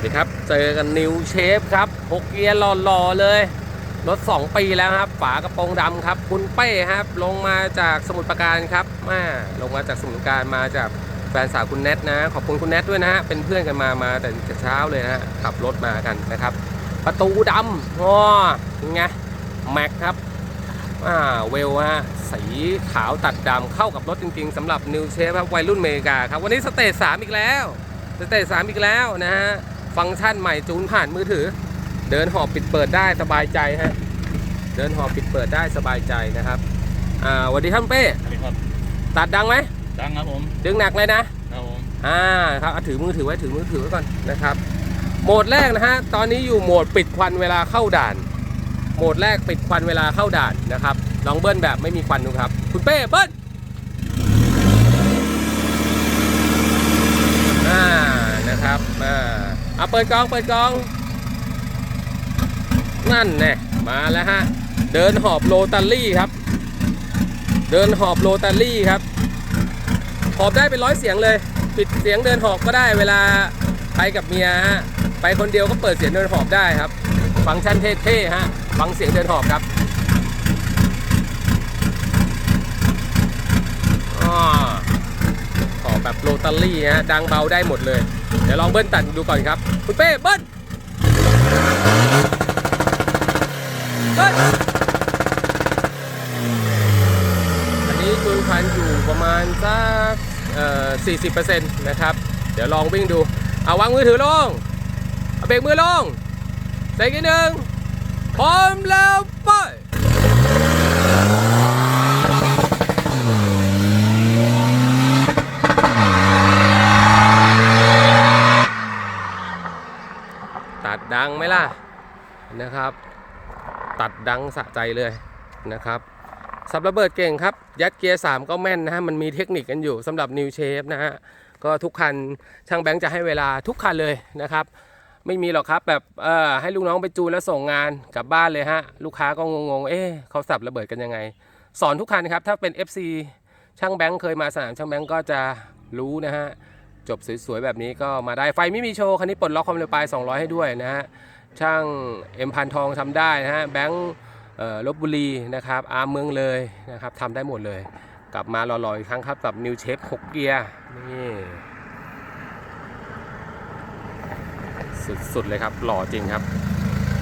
วัสดีครับ เจอกันนิวเชฟครับหกเกียร์หล่อๆเลย รถ 2 ปีแล้วครับ ฝากระโปรงดำครับ คุณเป้ครับ ลงมาจากสมุทรปราการครับมาลงมาจากสมุทรปราการมาจากแฟนสาวคุณแนทนะ ขอบคุณคุณแนทด้วยนะฮะ เป็นเพื่อนกันมา มาแต่เช้าเลยนะฮะ ขับรถมากันนะครับ ประตูดำว้าเป็นไงแม็กครับอ่าเวลฮะสีขาวตัดดำเข้ากับรถจริงๆสำหรับนิวเชฟครับวัยรุ่นเมกาครับ วันนี้สเตจสามอีกแล้วสเตจสามอีกแล้วนะฮะ ฟังก์ชันใหม่จูนผ่านมือถือ เดินหอบปิดเปิดได้สบายใจฮะเดินหอบปิดเปิดได้สบายใจนะครับอ่าสวัสดีท่านเป้สวัสดีครับตัดดังไหมดังครับผมดึงหนักเลยนะครับผมอ่าครับเอาถือมือถือไว้ถือมือถือไว้ก่อนนะครับโหมดแรกนะฮะตอนนี้อยู่โหมดปิดควันเวลาเข้าด่าน โหมดแรกปิดควันเวลาเข้าด่านนะครับลองเบิ้ลแบบไม่มีควันดูครับ คุณเป้เบิ้ลอ่านะครับอ่า เอาเปิดกล้องเปิดกล้อง นั่นแน่มาแล้วฮะ เดินหอบโรตารี่ครับ เดินหอบโรตารี่ครับหอบได้เป็นร้อยเสียงเลย ปิดเสียงเดินหอบก็ได้เวลาไปกับเมียฮะไปคนเดียวก็เปิดเสียงเดินหอบได้ครับ ฟังก์ชันเท่ๆฮะฟังเสียงเดินหอบครับอ้อหอบแบบโรตารี่ฮะดังเบาได้หมดเลย เดี๋ยวลองเบิ้ลตัดดูก่อนครับ คุณเป้เบิ้ลเบิ้ลอันนี้จูนคันอยู่ประมาณสักเอ่อ40%นะครับ เดี๋ยวลองวิ่งดู เอาวางมือถือลง เอาเบรกมือลง ใส่กี่หนึ่งพร้อมแล้วไป ตัดดังไหมล่ะนะครับ ตัดดังสะใจเลยนะครับสับระเบิดเก่งครับ ยัดเกียร์ 3 ก็แม่นนะฮะมันมีเทคนิคกันอยู่สำหรับ New Shape นะฮะก็ทุกคันช่างแบงค์จะให้เวลาทุกคันเลยนะครับ ไม่มีหรอกครับแบบเอ่อให้ลูกน้องไปจูนแล้วส่งงานกลับบ้านเลยฮะลูกค้าก็งงๆเอ๊ะเขาสับระเบิดกันยังไง สอนทุกคันครับถ้าเป็น FC ช่างแบงค์เคยมาสนามช่างแบงค์ก็จะรู้นะฮะ จบสวยๆแบบนี้ก็มาได้ไฟไม่มีโชว์คันนี้ปลดล็อกความเร็วปลาย 200 ให้ด้วยนะฮะช่างเอ็มพันทองทำได้นะฮะแบงค์ลบบุรีนะครับอาร์มเมืองเลยนะครับทำได้หมดเลย กลับมาหล่อๆอีกครั้งครับกับนิวเชฟ6เกียร์นี่สุดๆเลยครับหล่อจริงครับ